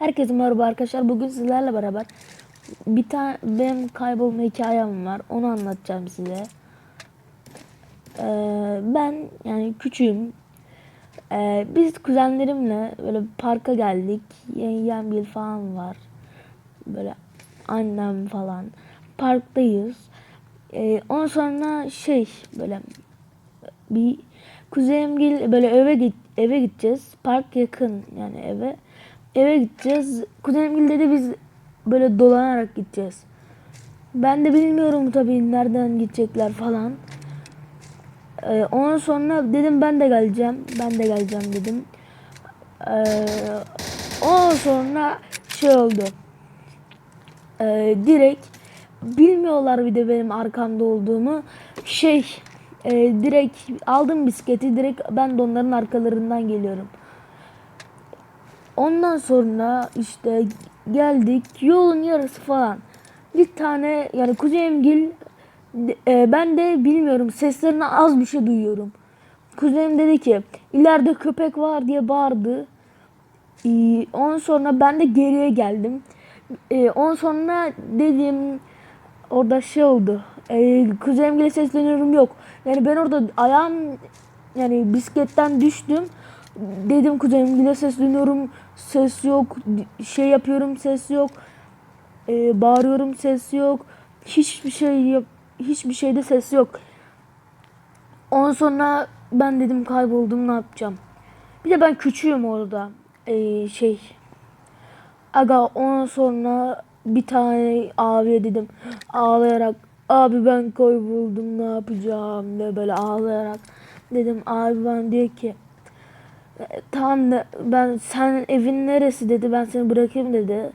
Herkese merhaba arkadaşlar. Bugün sizlerle beraber bir tane benim kaybolma hikayem var. Onu anlatacağım size. Ee, ben yani küçüğüm. Ee, biz kuzenlerimle böyle parka geldik. Yengem bir falan var. Böyle annem falan. Parktayız. Ee, ondan sonra şey böyle bir kuzenim gel böyle eve git eve gideceğiz. Park yakın yani eve. Eve gideceğiz. Kuzenim dedi biz böyle dolanarak gideceğiz. Ben de bilmiyorum tabii nereden gidecekler falan. Ee, ondan sonra dedim ben de geleceğim. Ben de geleceğim dedim. Ee, ondan sonra şey oldu. Ee, direkt bilmiyorlar bir de benim arkamda olduğumu. Şey e, direkt aldım bisikleti direkt ben de onların arkalarından geliyorum. Ondan sonra işte geldik yolun yarısı falan. Bir tane yani kuzenimgil e, ben de bilmiyorum seslerini az bir şey duyuyorum. Kuzenim dedi ki ileride köpek var diye bağırdı. E, ondan sonra ben de geriye geldim. E, ondan sonra dedim orada şey oldu. E, kuzenimgile sesleniyorum yok. Yani ben orada ayağım yani bisikletten düştüm. Dedim kuzenimgile sesleniyorum. Ses yok. Şey yapıyorum ses yok. E, bağırıyorum ses yok. Hiçbir şey yap hiçbir şeyde ses yok. Ondan sonra ben dedim kayboldum ne yapacağım. Bir de ben küçüğüm orada. E, şey Aga ondan sonra bir tane abiye dedim ağlayarak abi ben kayboldum ne yapacağım diye böyle ağlayarak dedim abi ben diyor ki "E, tamam da ben sen evin neresi dedi ben seni bırakayım dedi.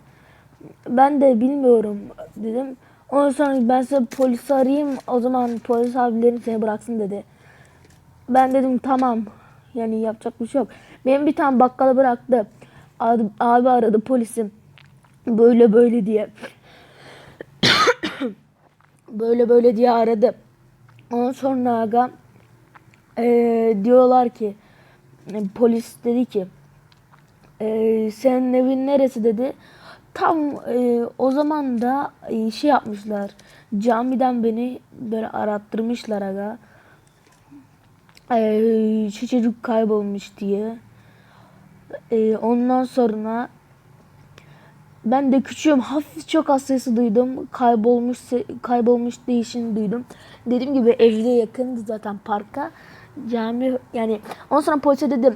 Ben de bilmiyorum dedim. Ondan sonra ben size polisi arayayım o zaman polis abilerim seni bıraksın dedi. Ben dedim tamam yani yapacak bir şey yok. Benim bir tane bakkala bıraktı. Abi, abi aradı polisim. Böyle böyle diye. böyle böyle diye aradı. Ondan sonra aga eee, diyorlar ki polis dedi ki eee, senin evin neresi dedi. Tam e, o zaman da e, şey yapmışlar. Camiden beni böyle arattırmışlar aga. E, şu çocuk kaybolmuş diye. E, ondan sonra ben de küçüğüm hafif çok az sesi duydum. Kaybolmuş kaybolmuş değişini duydum. Dediğim gibi evde yakındı zaten parka. Cami yani ondan sonra polise dedim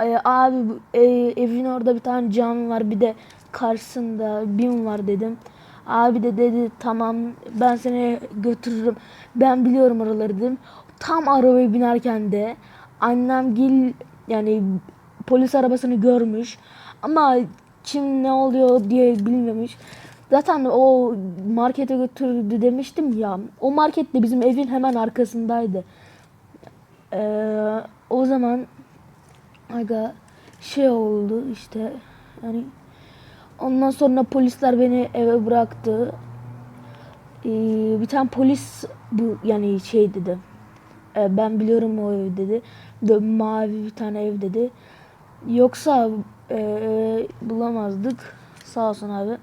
"E, abi e, evin orada bir tane cami var bir de karşısında bin var dedim. Abi de dedi tamam ben seni götürürüm. Ben biliyorum oraları dedim. Tam arabaya binerken de annem gil yani polis arabasını görmüş. Ama kim ne oluyor diye bilmemiş. Zaten o markete götürdü demiştim ya. O market de bizim evin hemen arkasındaydı. Ee, o zaman aga şey oldu işte yani ondan sonra polisler beni eve bıraktı. Ee, bir tane polis bu yani şey dedi. "E, ben biliyorum o ev dedi. De, mavi bir tane ev dedi. Yoksa e, bulamazdık. Sağ olsun abi.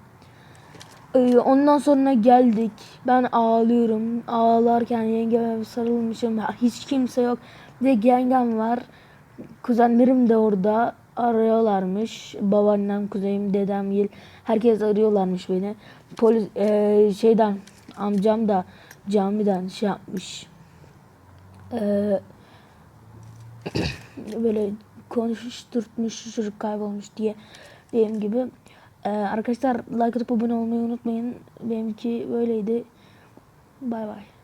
Ee, ondan sonra geldik. Ben ağlıyorum. Ağlarken yengeme sarılmışım. Hiç kimse yok. Bir de yengem var. Kuzenlerim de orada arıyorlarmış. Babaannem, kuzeyim, dedem, yil. Herkes arıyorlarmış beni. Polis e, şeyden amcam da camiden şey yapmış. Eee böyle konuşturtmuş çocuk kaybolmuş diye dediğim gibi. Ee, arkadaşlar like atıp abone olmayı unutmayın. Benimki böyleydi. Bay bay.